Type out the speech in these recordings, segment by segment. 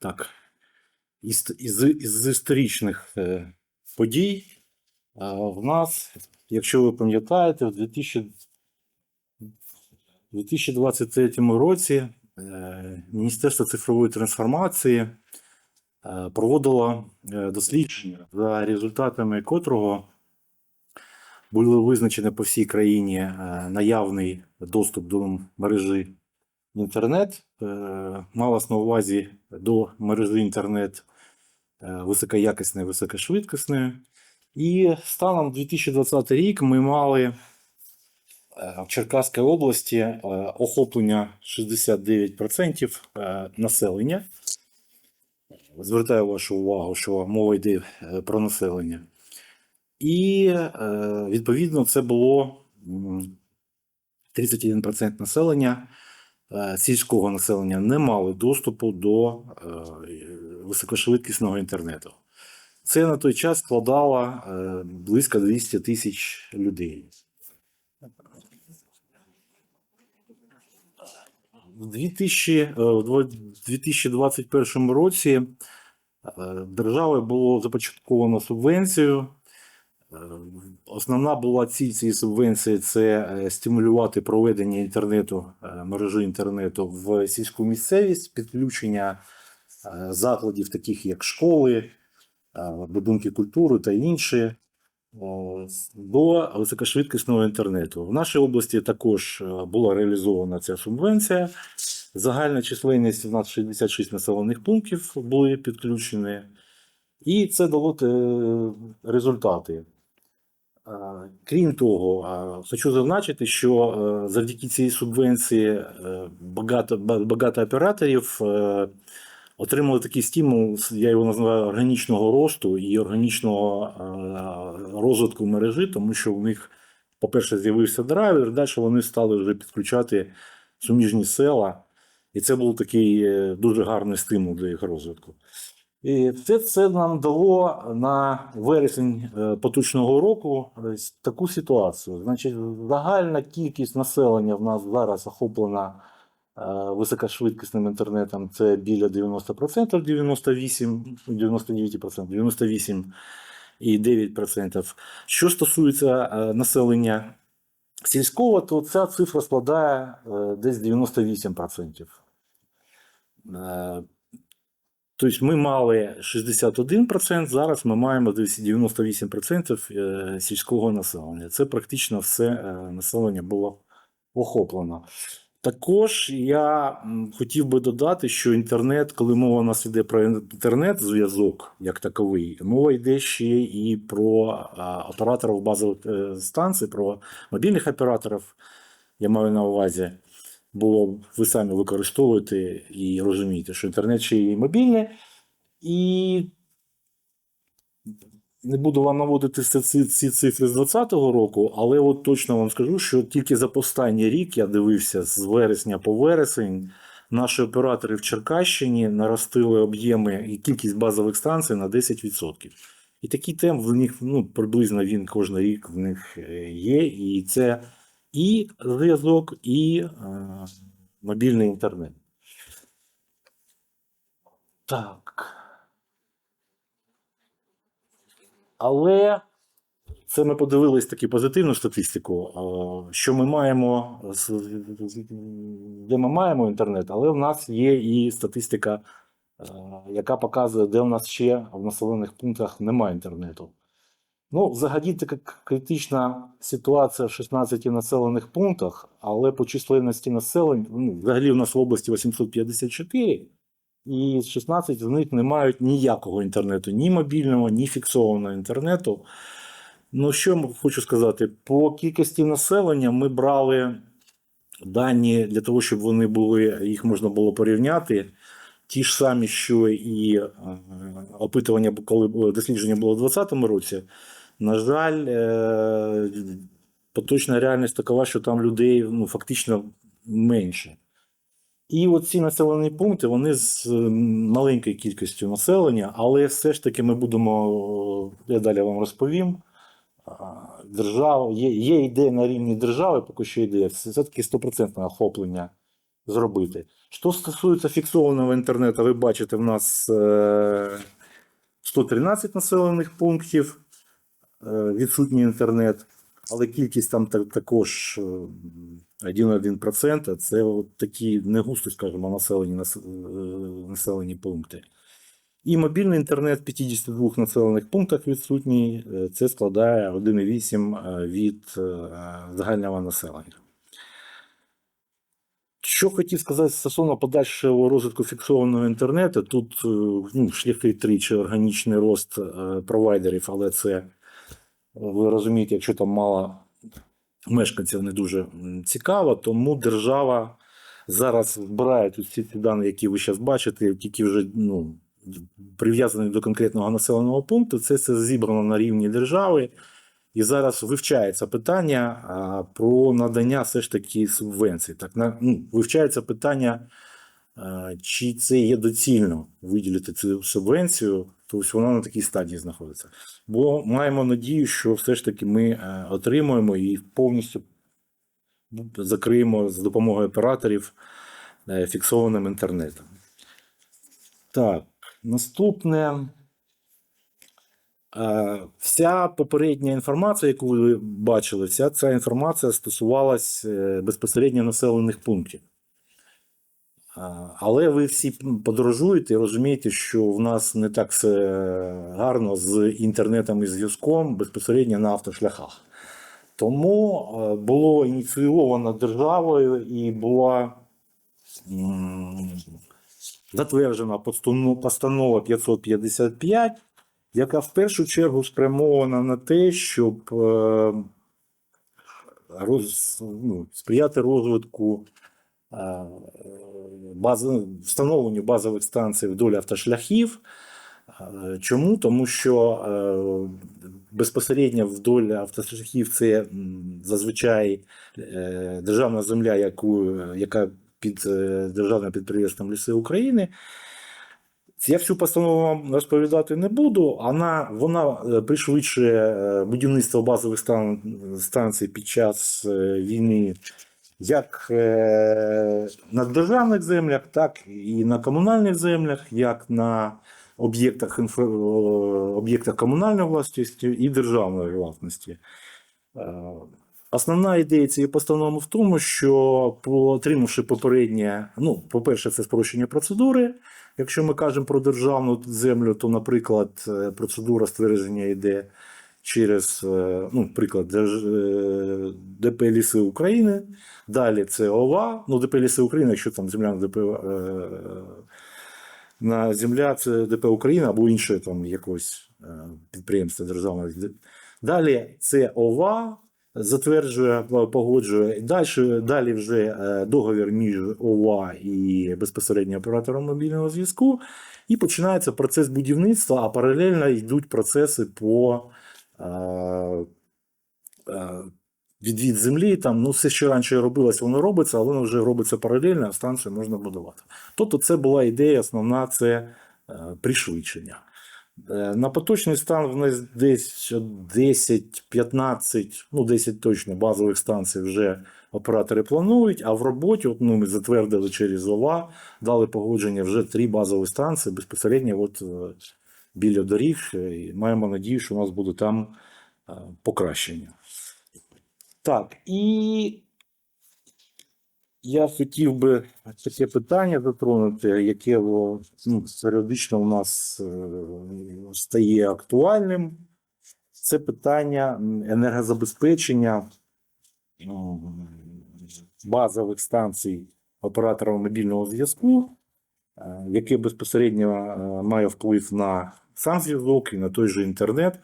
Так, із, із, із історичних е, подій. В нас, якщо ви пам'ятаєте, в 2000, 2023 році е, Міністерство цифрової трансформації е, проводило дослідження, за результатами котрого було визначено по всій країні наявний доступ до мережі інтернет. Е, Малось на увазі до мережі інтернет е, високоякісної, високошвидкісної. І станом 2020 рік ми мали е, в Черкаській області охоплення 69% е, населення. Звертаю вашу увагу, що мова йде про населення. І відповідно це було 31% населення сільського населення не мали доступу до е, високошвидкісного інтернету. Це на той час складало е, близько 200 тисяч людей. В 2000, е, в дво- 2021 році е, державою було започатковано субвенцію. Е, Основна була ціль цієї субвенції це е, стимулювати проведення інтернету, е, мережі інтернету в сільську місцевість, підключення закладів, таких як школи, будинки культури та інші до високошвидкісного інтернету. В нашій області також була реалізована ця субвенція. Загальна численність у нас 66 населених пунктів були підключені, і це дало результати. Крім того, хочу зазначити, що е, завдяки цій субвенції е, багато, багато операторів е, отримали такий стимул, я його називаю органічного росту і органічного розвитку мережі, тому що у них, по-перше, з'явився драйвер, далі вони стали вже підключати суміжні села, і це був такий дуже гарний стимул для їх розвитку. І це, це нам дало на вересень е, поточного року таку ситуацію. Значить, загальна кількість населення в нас зараз охоплена е, високошвидкісним інтернетом. Це біля 90%, 98, 99%, 98 і 9%. Що стосується е, населення сільського, то ця цифра складає е, десь 98%. Е, Тобто ми мали 61%, зараз ми маємо 98% е, сільського населення. Це практично все е, населення було охоплено. Також я хотів би додати, що інтернет, коли мова у нас йде про інтернет-зв'язок як таковий, мова йде ще і про операторів базових е, станцій, про мобільних операторів, я маю на увазі було ви самі використовуєте і розумієте, що інтернет ще і мобільний, і не буду вам наводити ці цифри з 2020 року, але от точно вам скажу, що тільки за останній рік я дивився з вересня по вересень. Наші оператори в Черкащині наростили об'єми і кількість базових станцій на 10%. І такий темп в них ну, приблизно він кожен рік в них е, є. І це і зв'язок, і е, мобільний інтернет. Так. Але це ми подивились таку позитивну статистику, е, що ми маємо, де ми маємо інтернет, але в нас є і статистика, е, яка показує, де в нас ще в населених пунктах немає інтернету. Ну, взагалі така критична ситуація в 16 населених пунктах, але по численності населення, ну, взагалі в нас в області 854, і 16 з них не мають ніякого інтернету, ні мобільного, ні фіксованого інтернету. Ну, що хочу сказати, по кількості населення ми брали дані для того, щоб вони були, їх можна було порівняти. Ті ж самі, що і е, опитування, коли дослідження було в 2020 році. На жаль, е, поточна реальність такова, що там людей ну, фактично менше. І от ці населені пункти вони з е, маленькою кількістю населення, але все ж таки ми будемо, я далі вам розповім. Держава, є, є ідея на рівні держави, поки що йде, все-таки стопроцентне охоплення зробити. Що стосується фіксованого інтернету, ви бачите, в нас е, 113 населених пунктів, е, відсутній інтернет, але кількість там також е, 1,1%. Це от такі не густо, скажімо, населені, е, населені пункти. І мобільний інтернет в 52 населених пунктах відсутній, е, це складає 1,8 е, від е, загального населення. Що хотів сказати стосовно подальшого розвитку фіксованого інтернету, тут е, ну, шляхи тричі органічний рост е, провайдерів, але це е, ви розумієте, якщо там мало мешканців, не дуже цікаво, тому держава зараз збирає тут всі ці дані, які ви зараз бачите, тільки вже ну, прив'язані до конкретного населеного пункту. Це все зібрано на рівні держави. І зараз вивчається питання про надання все ж таки субвенцій. Так, на, ну, вивчається питання, чи це є доцільно виділити цю субвенцію, тобто вона на такій стадії знаходиться. Бо маємо надію, що все ж таки ми е, отримуємо і повністю закриємо з допомогою операторів е, фіксованим інтернетом. Так, наступне. Е, Вся попередня інформація, яку ви бачили, вся ця інформація стосувалась безпосередньо населених пунктів. Але ви всі подорожуєте і розумієте, що в нас не так все гарно з інтернетом і зв'язком безпосередньо на автошляхах. Тому е, було ініційовано державою і була затверджена постанова 555, яка в першу чергу спрямована на те, щоб е, роз, ну, сприяти розвитку встановленню базових станцій вдоль автошляхів. Е, Чому? Тому що е, безпосередньо вдоль автошляхів це зазвичай е, державна земля, яку, яка під е, державним підприємством Ліси України. Я всю постанову вам розповідати не буду. Вона, вона е, пришвидшує е, будівництво базових стан, станцій під час е, війни як е, на державних землях, так і на комунальних землях, як на об'єктах, інфра... об'єктах комунальної власності і державної власності. Е, Основна ідея цієї постанови в тому, що отримавши попереднє, ну, по-перше, це спрощення процедури. Якщо ми кажемо про державну землю, то, наприклад, е, процедура ствердження йде через, е, ну, приклад, е, ДП Ліси України. Далі це ОВА, ну, ДП Ліси України, якщо там земля на ДП е, на земля, це ДП Україна або інше там якось підприємство державне. Далі це ОВА. Затверджує, погоджує. Далі, далі вже договір між ОВА і безпосередньо оператором мобільного зв'язку. І починається процес будівництва, а паралельно йдуть процеси по відвід землі. Там, ну, все, що раніше робилось, воно робиться, але воно вже робиться паралельно, а станцію можна будувати. Тобто, це була ідея, основна це е, пришвидшення. Е, На поточний стан в нас десь 10-15, ну 10 точно базових станцій вже оператори планують, а в роботі от, ну, ми затвердили через ОВА, дали погодження вже три базові станції безпосередньо от, е, біля доріг. е, І маємо надію, що у нас буде там е, покращення. Так, і я хотів би таке питання затронути, яке ну, періодично у нас е, стає актуальним. Це питання енергозабезпечення базових станцій оператора мобільного зв'язку, яке безпосередньо е, має вплив на сам зв'язок і на той же інтернет.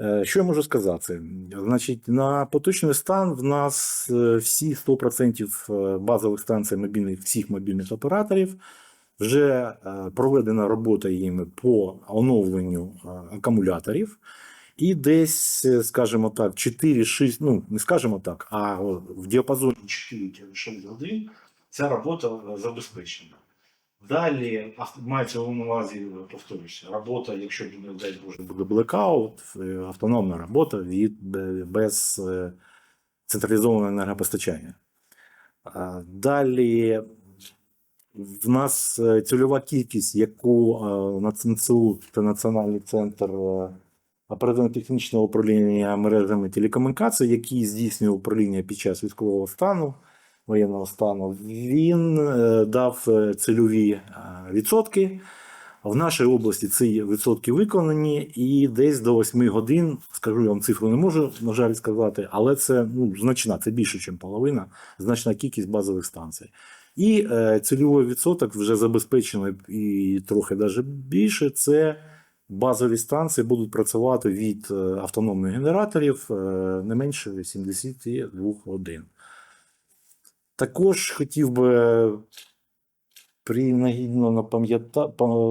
Е, Що я можу сказати? Значить, на поточний стан в нас е, всі 100% е, базових станцій мобільних, всіх мобільних операторів вже е, проведена робота їми по оновленню е, акумуляторів. І десь, е, скажімо так, 4-6, ну не скажімо так, а в діапазоні 4-6 годин ця робота е, забезпечена. Далі мається на увазі, повторюся, робота, якщо не дай Боже, буде блекаут, е, автономна робота від е, без е, централізованого енергопостачання. Далі в нас цільова кількість, яку на ЦНЦУ та Національний центр оперативно-технічного управління мережами телекомунікацій, який здійснює управління під час військового стану, воєнного стану, він е, дав е, цільові е, відсотки. В нашій області ці відсотки виконані, і десь до 8 годин, скажу я вам цифру не можу, на жаль, сказати, але це ну, значна, це більше, ніж половина, значна кількість базових станцій. І е, цільовий відсоток вже забезпечений і трохи навіть більше. Це базові станції будуть працювати від автономних генераторів е, не менше 82 годин. Також хотів би принагідно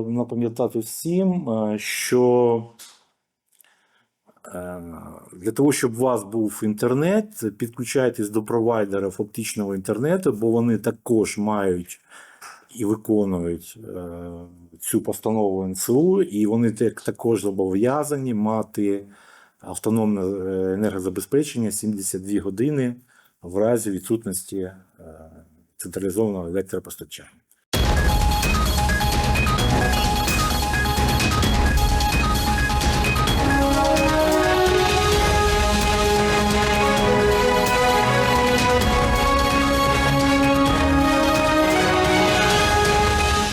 напам'ятати всім, е, що е, для того, щоб у вас був інтернет, підключайтесь до провайдерів оптичного інтернету, бо вони також мають і виконують е, цю постанову НСУ, і вони також зобов'язані мати автономне енергозабезпечення 72 години в разі відсутності е, централізованого електропостачання.